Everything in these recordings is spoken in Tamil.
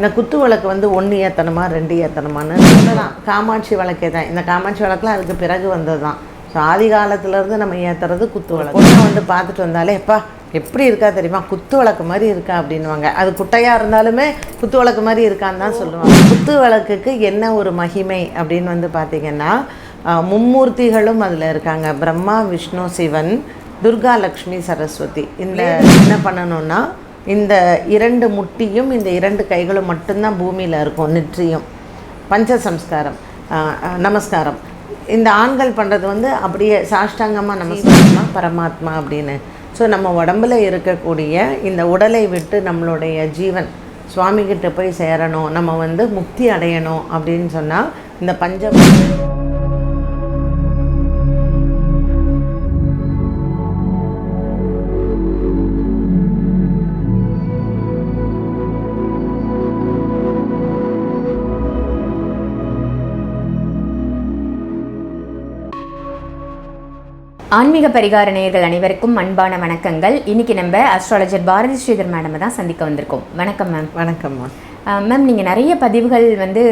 இந்த குத்து விளக்கு வந்து ஒன்று ஏற்றணுமா ரெண்டு ஏற்றணுமான்னு சொல்லலாம். காமாட்சி விளக்கே தான். இந்த காமாட்சி விளக்குலாம் அதுக்கு பிறகு வந்தது தான் ஸோ ஆதி காலத்துலேருந்து நம்ம ஏற்றுறது குத்து விளக்கு பொண்ணை வந்து பார்த்துட்டு வந்தாலே எப்பா எப்படி இருக்கா தெரியுமா? குத்து விளக்கு மாதிரி இருக்கா? அப்படின்வாங்க அது குட்டையாக இருந்தாலுமே குத்து விளக்கு மாதிரி இருக்கான்னு தான் சொல்லுவாங்க. குத்து விளக்குக்கு என்ன ஒரு மகிமை அப்படின்னு வந்து பார்த்திங்கன்னா மும்மூர்த்திகளும் அதில் இருக்காங்க. பிரம்மா விஷ்ணு சிவன் துர்கா லக்ஷ்மி சரஸ்வதி. இந்த என்ன பண்ணணும்னா இந்த இரண்டு முட்டியும் இந்த இரண்டு கைகளும் மட்டும்தான் பூமியில் இருக்கும் நெற்றியும். பஞ்ச சம்ஸ்காரம் நமஸ்காரம். இந்த ஆண்கள் பண்ணுறது வந்து அப்படியே சாஷ்டாங்கமாக நமஸ்காரமா பரமாத்மா அப்படின்னு. ஸோ நம்ம உடம்புல இருக்கக்கூடிய இந்த உடலை விட்டு நம்மளுடைய ஜீவன் சுவாமிகிட்ட போய் சேரணும் நம்ம வந்து முக்தி அடையணும் அப்படின்னு சொன்னால் இந்த பஞ்ச ஆன்மீக பரிகார நேயர்கள் அனைவருக்கும் அன்பான வணக்கங்கள். இன்னைக்கு நம்ம அஸ்ட்ராலஜர் பாரதி ஸ்ரீதர் மேடம் தான் சந்திக்க வந்திருக்கோம். வணக்கம் மேம் வணக்கம்மா மேம் நீங்கள் நிறைய பதிவுகள் வந்து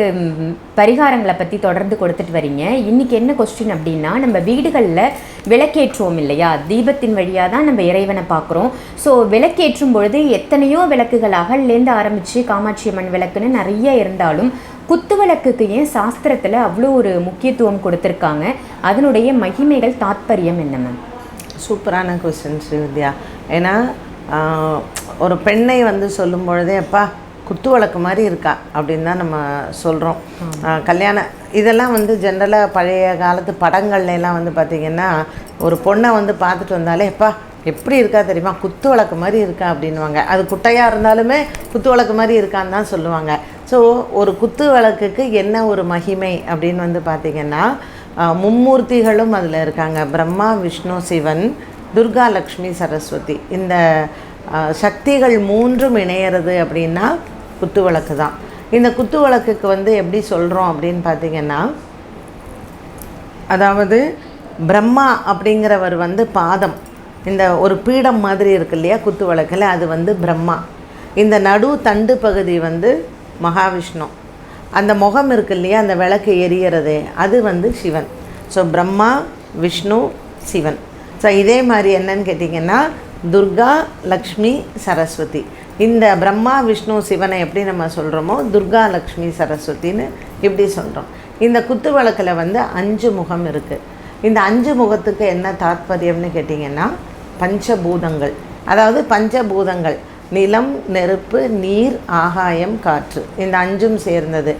பரிகாரங்களை பற்றி தொடர்ந்து கொடுத்துட்டு வரீங்க. இன்னைக்கு என்ன கொஸ்டின் அப்படின்னா நம்ம வீடுகளில் விளக்கேற்றுவோம் இல்லையா? தீபத்தின் வழியாக தான் நம்ம இறைவனை பார்க்குறோம். ஸோ விளக்கேற்றும் பொழுது எத்தனையோ விளக்குகள் அகல்லேருந்து ஆரம்பித்து காமாட்சி அம்மன் விளக்குன்னு நிறைய இருந்தாலும் குத்து விளக்குக்கு ஏன் சாஸ்திரத்தில் அவ்வளோ ஒரு முக்கியத்துவம் கொடுத்துருக்காங்க? அதனுடைய மகிமைகள் தாத்பரியம் என்ன மேம் சூப்பரான கொஸ்டின் ஸ்ரீவித்யா ஏன்னா ஒரு பெண்ணை வந்து சொல்லும் பொழுதே அப்பா குத்து விளக்கு மாதிரி இருக்கா? அப்படின்னு தான் நம்ம சொல்கிறோம் கல்யாண இதெல்லாம் வந்து ஜென்ரலாக பழைய காலத்து படங்கள்ல எல்லாம் வந்து பார்த்திங்கன்னா ஒரு பொண்ணை வந்து பார்த்துட்டு வந்தாலே அப்பா எப்படி இருக்கா தெரியுமா? குத்து விளக்கு மாதிரி இருக்கா? அப்படின்வாங்க அது குட்டையாக இருந்தாலுமே குத்து விளக்கு மாதிரி இருக்கான்னு தான் சொல்லுவாங்க. ஸோ ஒரு குத்து விளக்குக்கு என்ன ஒரு மகிமை அப்படின்னு வந்து பார்த்திங்கன்னா மும்மூர்த்திகளும் அதில் இருக்காங்க. பிரம்மா விஷ்ணு சிவன் துர்கா லக்ஷ்மி சரஸ்வதி. இந்த சக்திகள் மூன்றும் இணையிறது அப்படின்னா குத்து விளக்கு தான். இந்த குத்து விளக்குக்கு வந்து எப்படி சொல்கிறோம் அப்படின்னு பார்த்தீங்கன்னா அதாவது பிரம்மா அப்படிங்கிறவர் வந்து பாதம். இந்த ஒரு பீடம் மாதிரி இருக்கு இல்லையா குத்து விளக்கில் அது வந்து பிரம்மா. இந்த நடு தண்டு பகுதி வந்து மகாவிஷ்ணு. அந்த முகம் இருக்கு இல்லையா அந்த விளக்கு எரியறது அது வந்து சிவன். ஸோ பிரம்மா விஷ்ணு சிவன். ஸோ இதே மாதிரி என்னன்னு கேட்டிங்கன்னா துர்கா லக்ஷ்மி சரஸ்வதி. இந்த பிரம்மா விஷ்ணு சிவனை எப்படி நம்ம சொல்கிறோமோ துர்கா லக்ஷ்மி சரஸ்வதின்னு இப்படி சொல்கிறோம் இந்த குத்து விளக்கில் வந்து அஞ்சு முகம் இருக்குது இந்த அஞ்சு முகத்துக்கு என்ன தாத்பரியம்னு கேட்டிங்கன்னா பஞ்சபூதங்கள். அதாவது பஞ்சபூதங்கள். நிலம் நெருப்பு நீர் ஆகாயம் காற்று. இந்த அஞ்சும் சேர்ந்தது.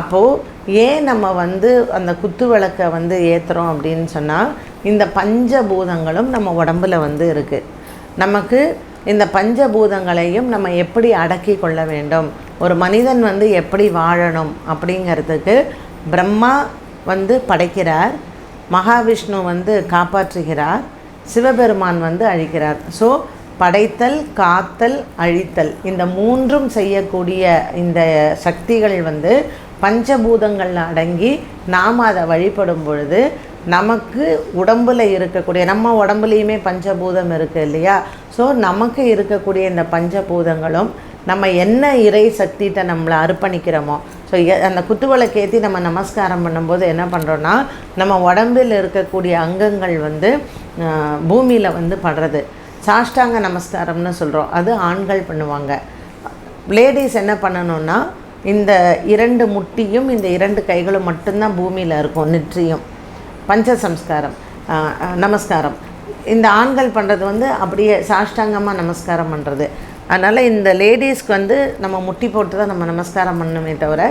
அப்போது ஏன் நம்ம வந்து அந்த குத்து விளக்கை வந்து ஏற்றுறோம் அப்படின்னு சொன்னால் இந்த பஞ்சபூதங்களும் நம்ம உடம்புல வந்து இருக்குது நமக்கு இந்த பஞ்சபூதங்களையும் நம்ம எப்படி அடக்கி கொள்ள வேண்டும்? ஒரு மனிதன் வந்து எப்படி வாழணும் அப்படிங்கிறதுக்கு பிரம்மா வந்து படைக்கிறார் மகாவிஷ்ணு வந்து காப்பாற்றுகிறார் சிவபெருமான் வந்து அழிக்கிறார். ஸோ படைத்தல் காத்தல் அழித்தல். இந்த மூன்றும் செய்யக்கூடிய இந்த சக்திகள் வந்து பஞ்சபூதங்களில் அடங்கி நாம் அதை வழிபடும் பொழுது நமக்கு உடம்பில் இருக்கக்கூடிய நம்ம உடம்புலையுமே பஞ்சபூதம் இருக்குது இல்லையா? ஸோ நமக்கு இருக்கக்கூடிய இந்த பஞ்சபூதங்களும் நம்ம என்ன இறை சக்திகிட்ட நம்மளை அர்ப்பணிக்கிறோமோ ஸோ அந்த குத்துவிளக்கேற்றி நம்ம நமஸ்காரம் பண்ணும்போது என்ன பண்ணுறோன்னா நம்ம உடம்பில் இருக்கக்கூடிய அங்கங்கள் வந்து பூமியில் வந்து படுறது. சாஷ்டாங்க நமஸ்காரம்னு சொல்கிறோம் அது ஆண்கள் பண்ணுவாங்க. லேடிஸ் என்ன பண்ணணும்னா இந்த இரண்டு முட்டியும் இந்த இரண்டு கைகளும் மட்டும்தான் பூமியில் இருக்கும் நெற்றியும். பஞ்ச சம்ஸ்காரம் நமஸ்காரம். இந்த ஆண்கள் பண்ணுறது வந்து அப்படியே சாஷ்டாங்கமாக நமஸ்காரம் பண்ணுறது அதனால் இந்த லேடிஸ்க்கு வந்து நம்ம முட்டி போட்டு தான் நம்ம நமஸ்காரம் பண்ணணுமே தவிர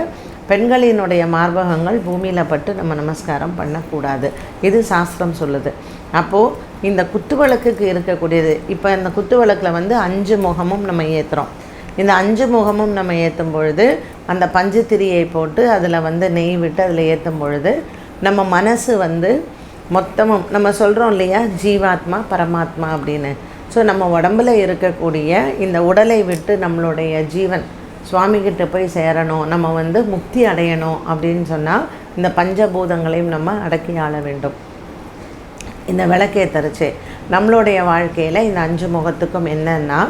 பெண்களினுடைய மார்பகங்கள் பூமியில் பட்டு நம்ம நமஸ்காரம் பண்ணக்கூடாது. இது சாஸ்திரம் சொல்லுது. அப்போது இந்த குத்து விளக்குக்கு இருக்கக்கூடியது. இப்போ இந்த குத்து விளக்கில் வந்து அஞ்சு முகமும் நம்ம ஏற்றுறோம் இந்த அஞ்சு முகமும் நம்ம ஏற்றும் பொழுது அந்த பஞ்சுத்திரியை போட்டு அதில் வந்து நெய் விட்டு அதில் ஏற்றும் பொழுது நம்ம மனசு வந்து மொத்தமும் நம்ம சொல்கிறோம் இல்லையா ஜீவாத்மா பரமாத்மா அப்படின்னு. ஸோ நம்ம உடம்புல இருக்கக்கூடிய இந்த உடலை விட்டு நம்மளுடைய ஜீவன் சுவாமிகிட்ட போய் சேரணும் நம்ம வந்து முக்தி அடையணும் அப்படின்னு சொன்னால் இந்த பஞ்சபூதங்களையும் நம்ம அடக்கி ஆள வேண்டும். இந்த விளக்கேத்தரிச்சு நம்மளுடைய வாழ்க்கையில் இந்த அஞ்சு முகத்துக்கும் என்னென்னா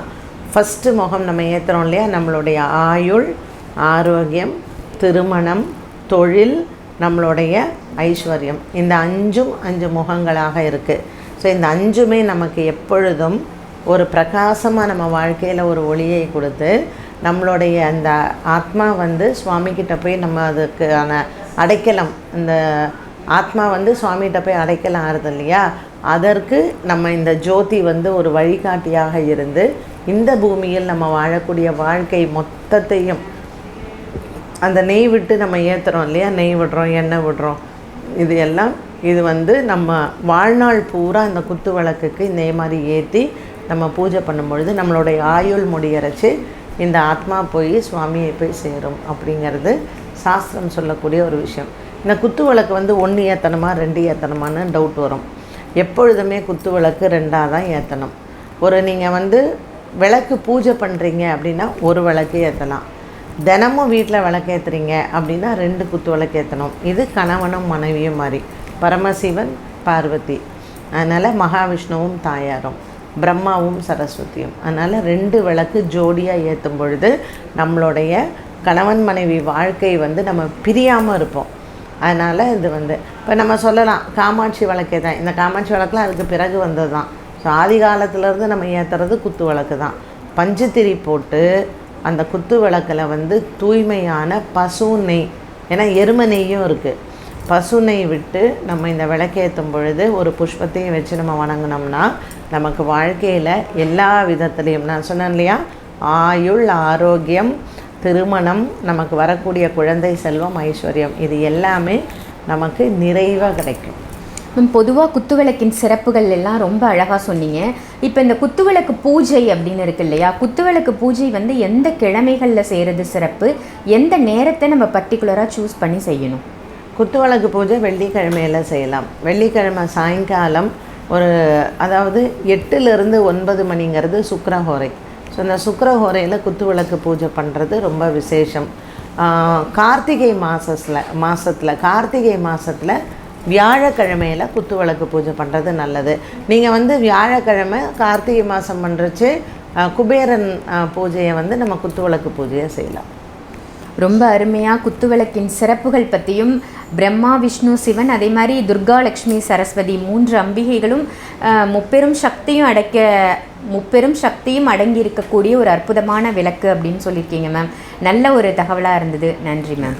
ஃபஸ்ட்டு முகம் நம்ம ஏற்றுறோம் இல்லையா? நம்மளுடைய ஆயுள் ஆரோக்கியம் திருமணம் தொழில் நம்மளுடைய ஐஸ்வர்யம். இந்த அஞ்சும் அஞ்சு முகங்களாக இருக்குது ஸோ இந்த அஞ்சுமே நமக்கு எப்பொழுதும் ஒரு பிரகாசமாக நம்ம வாழ்க்கையில் ஒரு ஒளியை கொடுத்து நம்மளுடைய அந்த ஆத்மா வந்து சுவாமிக்கிட்ட போய் நம்ம அதுக்கான அடைக்கலம் இந்த ஆத்மா வந்து சுவாமிகிட்ட போய் அடைக்கலாம் ஆறுது இல்லையா? அதற்கு நம்ம இந்த ஜோதி வந்து ஒரு வழிகாட்டியாக இருந்து இந்த பூமியில் நம்ம வாழக்கூடிய வாழ்க்கை மொத்தத்தையும் அந்த நெய் விட்டு நம்ம ஏற்றுறோம் இல்லையா? நெய் விடுறோம் எண்ணெய் விடுறோம். இது எல்லாம் இது வந்து நம்ம வாழ்நாள் பூரா இந்த குத்து விளக்குக்கு இதே மாதிரி ஏற்றி நம்ம பூஜை பண்ணும்பொழுது நம்மளுடைய ஆயுள் முடியறச்சு இந்த ஆத்மா போய் சுவாமியை போய் சேரும் அப்படிங்கிறது சாஸ்திரம் சொல்லக்கூடிய ஒரு விஷயம். இந்த குத்து விளக்கு வந்து ஒன்று ஏற்றணுமா ரெண்டு ஏற்றணுமான்னு டவுட் வரும். எப்பொழுதுமே குத்து விளக்கு ரெண்டாக தான் ஏற்றணும் ஒரு நீங்கள் வந்து விளக்கு பூஜை பண்ணுறீங்க அப்படின்னா ஒரு விளக்கு ஏற்றலாம் தினமும் வீட்டில் விளக்கேற்றுறீங்க அப்படின்னா ரெண்டு குத்து விளக்கு ஏற்றணும் இது கணவனும் மனைவியும் மாதிரி. பரமசிவன் பார்வதி. அதனால் மகாவிஷ்ணுவும் தாயாரும். பிரம்மாவும் சரஸ்வதியும். அதனால் ரெண்டு விளக்கு ஜோடியாக ஏற்றும் பொழுது நம்மளுடைய கணவன் மனைவி வாழ்க்கை வந்து நம்ம பிரியாமல் இருப்போம். அதனால் இது வந்து இப்போ நம்ம சொல்லலாம் காமாட்சி வழக்கே தான். இந்த காமாட்சி வழக்கெலாம் அதுக்கு பிறகு வந்தது தான் ஸோ ஆதி காலத்துலேருந்து நம்ம ஏற்றுறது குத்து விளக்கு தான். பஞ்சுத்திரி போட்டு அந்த குத்து விளக்கில் வந்து தூய்மையான பசு நெய் ஏன்னா எருமை நெய்யும் இருக்குது பசு நெய் விட்டு நம்ம இந்த விளக்கேற்றும் பொழுது ஒரு புஷ்பத்தையும் வச்சு நம்ம வணங்கினோம்னா நமக்கு வாழ்க்கையில் எல்லா விதத்துலேயும் நான் சொன்னேன் இல்லையா? ஆயுள் ஆரோக்கியம் திருமணம் நமக்கு வரக்கூடிய குழந்தை செல்வம் ஐஸ்வர்யம் இது எல்லாமே நமக்கு நிறைவாக கிடைக்கும். மேம் பொதுவாக குத்துவிளக்கின் சிறப்புகள் எல்லாம் ரொம்ப அழகாக சொன்னீங்க. இப்போ இந்த குத்துவிளக்கு பூஜை அப்படின்னு இருக்கு இல்லையா? குத்துவிளக்கு பூஜை வந்து எந்த கிழமைகளில் செய்கிறது சிறப்பு? எந்த நேரத்தை நம்ம பர்டிகுலராக சூஸ் பண்ணி செய்யணும்? குத்துவிளக்கு பூஜை வெள்ளிக்கிழமையில் செய்யலாம். வெள்ளிக்கிழமை சாயங்காலம் ஒரு அதாவது எட்டுலேருந்து ஒன்பது மணிங்கிறது சுக்கிரஹோரை. ஸோ இந்த குத்து குத்துவிளக்கு பூஜை பண்ணுறது ரொம்ப விசேஷம். கார்த்திகை மாசத்தில் மாதத்தில் கார்த்திகை மாதத்தில் வியாழக்கிழமையில் குத்துவிளக்கு பூஜை பண்ணுறது நல்லது. நீங்கள் வந்து வியாழக்கிழமை கார்த்திகை மாதம் பண்ணுறச்சு குபேரன் பூஜையை வந்து நம்ம குத்துவிளக்கு பூஜையை செய்யலாம். ரொம்ப அருமையாக குத்துவிளக்கின் சிறப்புகள் பற்றியும் பிரம்மா விஷ்ணு சிவன் அதே மாதிரி துர்கா லக்ஷ்மி சரஸ்வதி மூன்று அம்பிகைகளும் முப்பெரும் சக்தியும் அடைக்க முப்பெரும் சக்தியும் அடங்கி இருக்கக்கூடிய ஒரு அற்புதமான விளக்கு அப்படின்னு சொல்லியிருக்கீங்க மேம் நல்ல ஒரு தகவலாக இருந்தது. நன்றி மேம்